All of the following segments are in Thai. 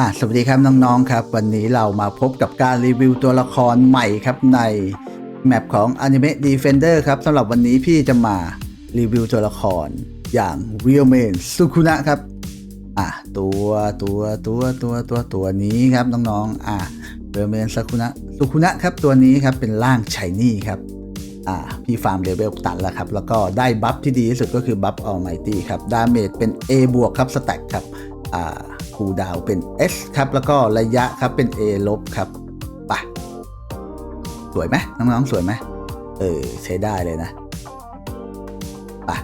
อะสวัสดีครับน้องๆครับ วันนี้เรามาพบกับการรีวิวตัวละครใหม่ครับในแมปของ Anime Defender ครับสำหรับวันนี้พี่จะมารีวิวตัวละครอย่าง Real Man Sukuna ครับอะตัวตัวตัวตัวตัวตัวนี้ครับน้องๆอะ Real Man Sukuna Sukuna ครับตัวนี้ครับเป็นร่างชายนี่ครับอ่าพี่ฟาร์มเลเวลตัดแล้วครับ แล้วก็ได้บัฟที่ดีที่สุดก็คือบัฟ Almighty ครับดาเมจเป็น A บวกครับสแต็กครับอ่า คูลดาวเป็น S ครับ แล้วก็ระยะครับเป็น A ลบครับปะสวยไหมน้องๆสวยไหมเออใช้ได้เลยนะปะ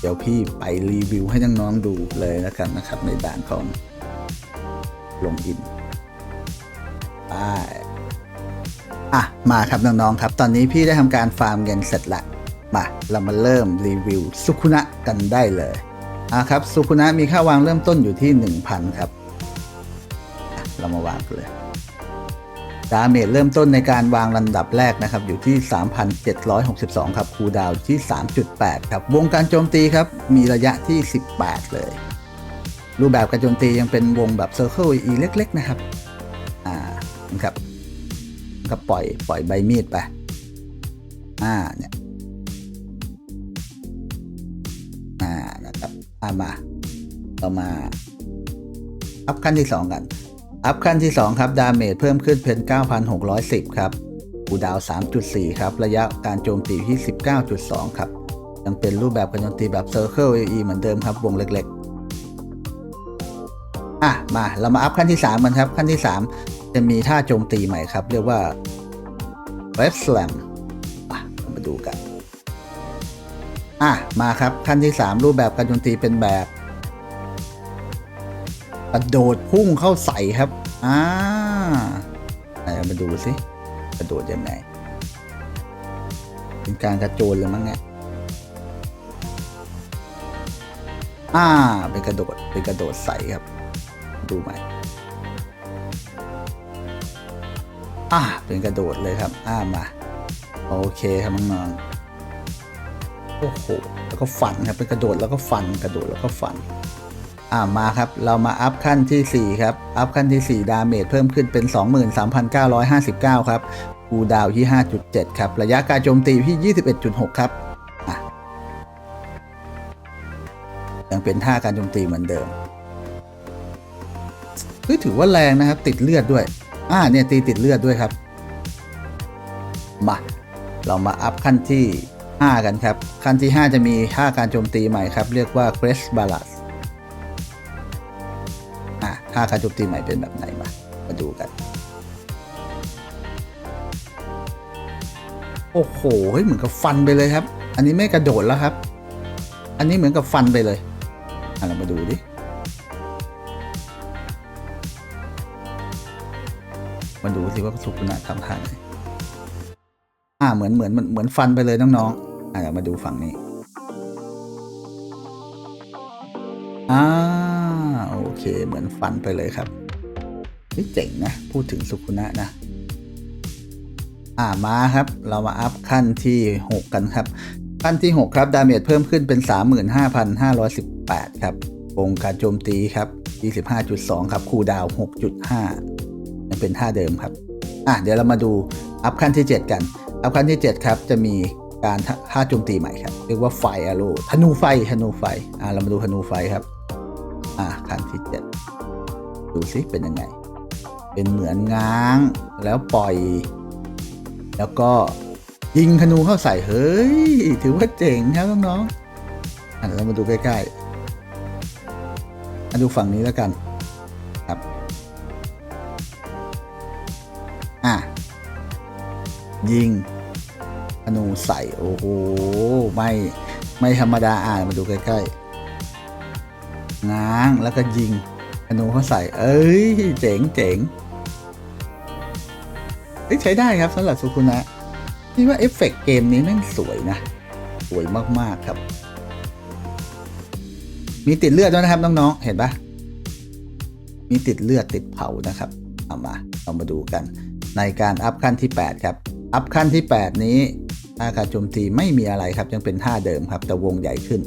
เดี๋ยวพี่ไปรีวิวให้น้องๆดูเลยแล้วกันนะครับ ในด่านของลงอินไปอะ มาครับน้องๆครับ ตอนนี้พี่ได้ทำการฟาร์มเงินเสร็จละมาเรามาเริ่มรีวิวสุคุนะกันได้เลย อะครับสุคุนะมีค่าวางเริ่มต้นอยู่ที่ 1,000 ครับ เรามาวางกันเลยดาเมจเริ่มต้นในการวางลำดับแรกนะครับ อยู่ที่ 3,762 ครับ คูดาวที่ 3.8 ครับ วงการโจมตีครับ มีระยะที่ 18 เลย รูปแบบการโจมตียังเป็นวงแบบ Circle E เล็ก ๆ นะครับ อ่านะครับก็ปล่อยปล่อยใบมีดไป อ่าเนี่ย อ่ามาเรามา อัพขั้นที่ 2 กัน อัพขั้นที่ 2 ครับ ดาเมจเพิ่มขึ้นเป็น 9,610 ครับคูดาว 3.4 ครับ ระยะการโจมตีที่ 19.2 ครับ ยังเป็นรูปแบบการโจมตีแบบ Circle AE เอเหมือนเดิมครับ วงเล็กๆ อะ มา เรามาอัพขั้นที่ 3 กันครับ ขั้นที่ 3 จะมีท่าโจมตีใหม่ครับ เรียกว่า Web Slam อะเรามาดูกัน อะมาครับขั้นที่ 3 รูปแบบการโจมตีเป็นแบบกระโดดพุ่งเข้าใส่ครับ อ่าไหนมาดูสิกระโดดยังไง เป็นการกระโจนเลยมั้งเนี่ยอ่า เป็นกระโดด เป็นกระโดดใส่ครับ ดูไหมอ่า เป็นกระโดดเลยครับ อ่ามา โอเคครับน้องๆ โอ้โห แล้วก็ฟันครับเป็นกระโดดแล้วก็ฟันกระโดดแล้วก็ฟัน อ่ามาครับ เรามาอัพขั้นที่ 4 ครับ อัพขั้นที่ 4 ดาเมจเพิ่มขึ้นเป็น 23,959 ครับคูดาวที่ 5.7 ครับ ระยะการโจมตีที่ 21.6 ครับยังเป็นท่าการโจมตีเหมือนเดิมเฮ้ยถือว่าแรงนะครับ ติดเลือดด้วย อ่าเนี่ยตีติดเลือดด้วยครับ มา เรามาอัพขั้นที่ 5 กันครับ ขั้นที่ 5 จะมีท่าการโจมตีใหม่ครับ เรียกว่า Crest Balance อะท่าการโจมตีใหม่เป็นแบบไหนมา มาดูกัน โอ้โหเหมือนกับฟันไปเลยครับ อันนี้ไม่กระโดดแล้วครับ อันนี้เหมือนกับฟันไปเลยอะเรามาดูดิมาดูสิว่าสุกุณะทำท่าไหนอ่าเหมือนเหมือนเหมือนฟันไปเลยน้องๆ อ่าเดี๋ยวมาดูฝั่งนี้ อ่า โอเค เหมือนฟันไปเลยครับนี่เจ๋งนะ พูดถึงสุขุนะนะ อ่า มาครับ เรามาอัพขั้นที่ 6 กันครับ ขั้นที่ 6 ครับ ดาเมจเพิ่มขึ้นเป็น 35,518 ครับวงการโจมตีครับ 25.2 ครับ คูดาว 6.5 ยังเป็นท่าเดิมครับ อะ เดี๋ยวเรามาดูอัพขั้นที่ 7 กัน อัพขั้นที่ 7 ครับ จะมี การท่าโจมตีใหม่ครับ เรียกว่าไฟอโร่ธนูไฟธนูไฟอ่าเรามาดูธนูไฟครับ อ่าขั้นที่7ดูสิเป็นยังไง เป็นเหมือนง้างแล้วปล่อย แล้วก็ยิงธนูเข้าใส่เฮ้ย ถือว่าเจ๋งครับน้องๆอะเดี๋ยวเรามาดูใกล้ๆมาดูฝั่งนี้แล้วกันครับอะยิง นูใส่โอ้โหไม่ไม่ธรรมดาอ่านมาดูใกล้ๆง้างแล้วก็ยิงธนูเขาใส่ เอ้ยเจ๋งเจ๋งเอ้ยใช้ได้ครับสำหรับสุคุนะนี่ว่าเอฟเฟกต์เกมนี้แม่งสวยนะ สวยมากๆครับ มีติดเลือดด้วยนะครับน้องๆเห็นปะมีติดเลือดติดเผานะครับเอามาเรามาดูกันในการอัพขั้นที่ 8 ครับ อัพขั้นที่ 8 นี้ ท่าการโจมตีไม่มีอะไรครับ ยังเป็นท่าเดิมครับ แต่วงใหญ่ขึ้น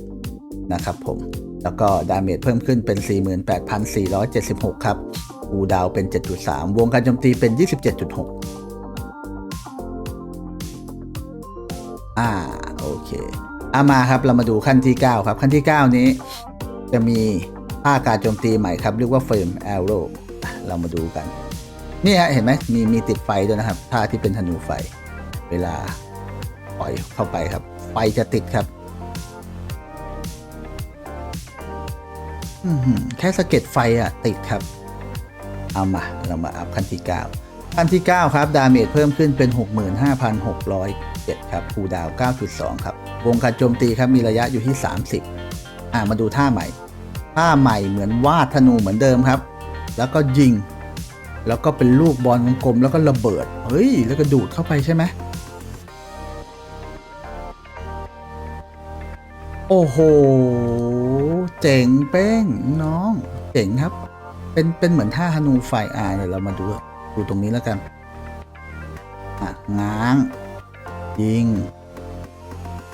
นะครับผม แล้วก็ดาเมจเพิ่มขึ้นเป็น 48,476 ครับวคูดาวน์เป็น 7.3 วงการโจมตีเป็น 27.6 อ่า โอเคอามาครับ เรามาดูขั้นที่ 9 ครับ ขั้นที่ 9 นี้ จะมีท่าการโจมตีใหม่ครับ เรียกว่าเฟรมแอโร่เรามาดูกัน นี่ฮะเห็นไหมมีมีติดไฟด้วยนะครับท่าที่เป็นธนูไฟ เวลา ปล่อยเข้าไปครับ ไฟจะติดครับแค่สะเก็ดไฟอะติดครับ เอามาเรามาอัพขั้นที่9ขั้นที่9ครับ ดาเมจเพิ่มขึ้นเป็น 65,607 ครับคูดาว 9.2 ครับ วงการโจมตีครับมีระยะอยู่ที่ 30 อ่ามาดูท่าใหม่ ท่าใหม่เหมือนวาดธนูเหมือนเดิมครับ แล้วก็ยิง แล้วก็เป็นลูกบอลวงกลมแล้วก็ระเบิด เฮ้ย แล้วก็ดูดเข้าไปใช่ไหม โอ้โห เจ๋งเป้งน้อง เจ๋งครับ เป็นเป็นเหมือนท่าฮนูไฟอ่าเดี๋ยวเรามาดูดูตรงนี้แล้วกันอะง้าง ยิง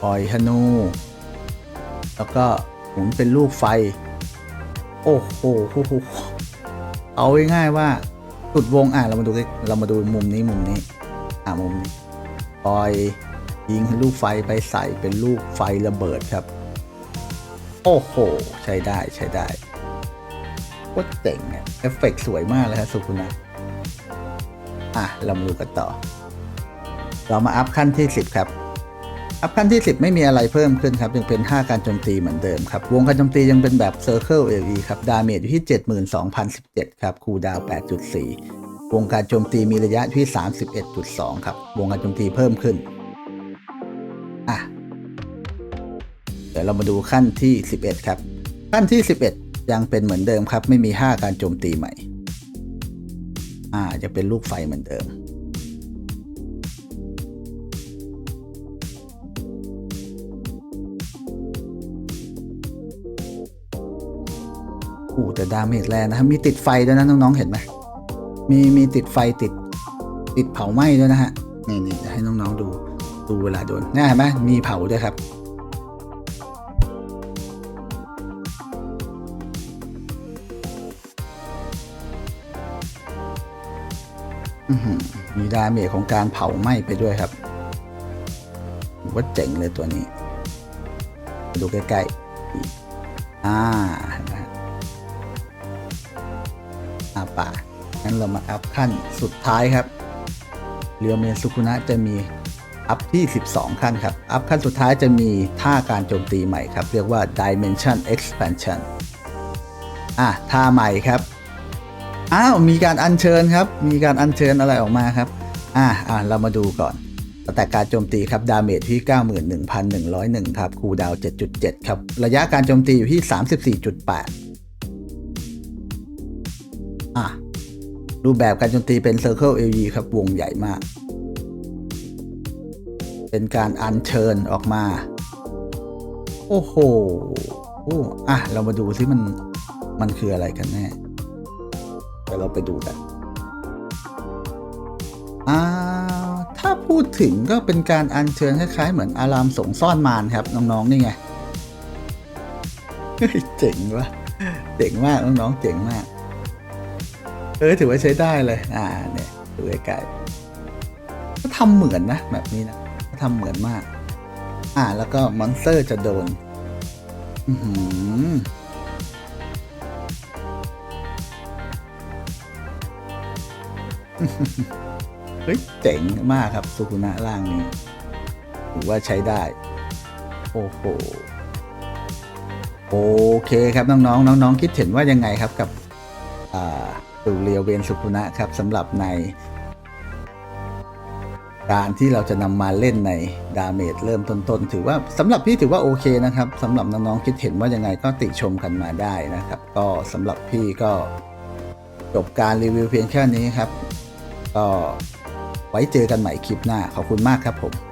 ปล่อยฮนู แล้วก็หมุนเป็นลูกไฟ โอ้โหเอาง่ายๆว่าสุดวงอะเรามาดูเรามาดูมุมนี้มุมนี้ อะมุมนี้ปล่อยยิงลูกไฟไปใส่เป็นลูกไฟระเบิดครับ โอ้โห ใช้ได้ใช้ได้โคตรเจ๋งเนี่ยเอฟเฟกต์สวยมากเลยครับสุคุณนะอะเรามาดูกันต่อ เรามาอัพขั้นที่ 10 ครับ อัพขั้นที่ 10 ไม่มีอะไรเพิ่มขึ้นครับยังเป็นท่าการโจมตีเหมือนเดิมครับ วงการโจมตียังเป็นแบบ Circle AE ครับดาเมจอยู่ที่ 72,017 ครับคูดาว 8.4 วงการโจมตีมีระยะที่ 31.2 ครับ วงการโจมตีเพิ่มขึ้น เดี๋ยวเรามาดูขั้นที่ 11 ครับ ขั้นที่ 11 ยังเป็นเหมือนเดิมครับ ไม่มีท่าการโจมตีใหม่ อ่าจะเป็นลูกไฟเหมือนเดิมโอ้แต่ดาเมจแรงนะครับ มีติดไฟด้วยนะน้องๆ เห็นไหมมีมีติดไฟติดติดเผาไหม้ด้วยนะฮะ นี่นี่จะให้น้องๆดูดูเวลาโดนนี่เห็นไหมมีเผาด้วยครับ มีดาเมจของการเผาไหม้ไปด้วยครับว่าเจ๋งเลยตัวนี้มาดูใกล้ๆอ่าเห็นไหมฮะอ่าป่างั้นเรามาอัพขั้นสุดท้ายครับ เรียวเมนสุคุนะจะมีอัพที่ 12 ขั้นครับ อัพขั้นสุดท้ายจะมีท่าการโจมตีใหม่ครับ เรียกว่า Dimension Expansion อะท่าใหม่ครับ อ้าวมีการอัญเชิญครับ มีการอัญเชิญอะไรออกมาครับ อ่าอ่าเรามาดูก่อนแต่การโจมตีครับดาเมจที่ 91,101 ครับคูดาว 7.7 ครับ ระยะการโจมตีอยู่ที่ 34.8 อะ รูปแบบการโจมตีเป็น Circle AE ครับ วงใหญ่มาก เป็นการอัญเชิญออกมา โอ้โห โอ้ อะ เรามาดูซิมัน มันคืออะไรกันแน่ เดี๋ยวเราไปดูกันถ้าพูดถึงก็เป็นการอัญเชิญคล้ายๆ เหมือนอารามสงซ่อนมารครับน้องๆนี่ไงเฮ้ยเจ๋งวะเจ๋งมากน้องๆเจ๋งมาก เออถือว่าใช้ได้เลย อ่าเนี่ยดูใกล้ๆก็ทำเหมือนนะแบบนี้นะทำเหมือนมาก อ่าแล้วก็มอนสเตอร์จะโดน อือหือ เฮ้ยเจ๋งมากครับสุคุนะร่างนี้ถือว่าใช้ได้ โอ้โหโอเคครับน้องๆน้องๆคิดเห็นว่ายังไงครับกับตูเรียวเวนสุคุนะครับสำหรับในการที่เราจะนำมาเล่นในดาเมจเริ่มต้นๆถือว่าสำหรับพี่ถือว่าโอเคนะครับสำหรับน้องๆคิดเห็นว่ายังไงก็ติชมกันมาได้นะครับ ก็สำหรับพี่ก็จบการรีวิวเพียงแค่นี้ครับ ก็ไว้เจอกันใหม่คลิปหน้า ขอบคุณมากครับผม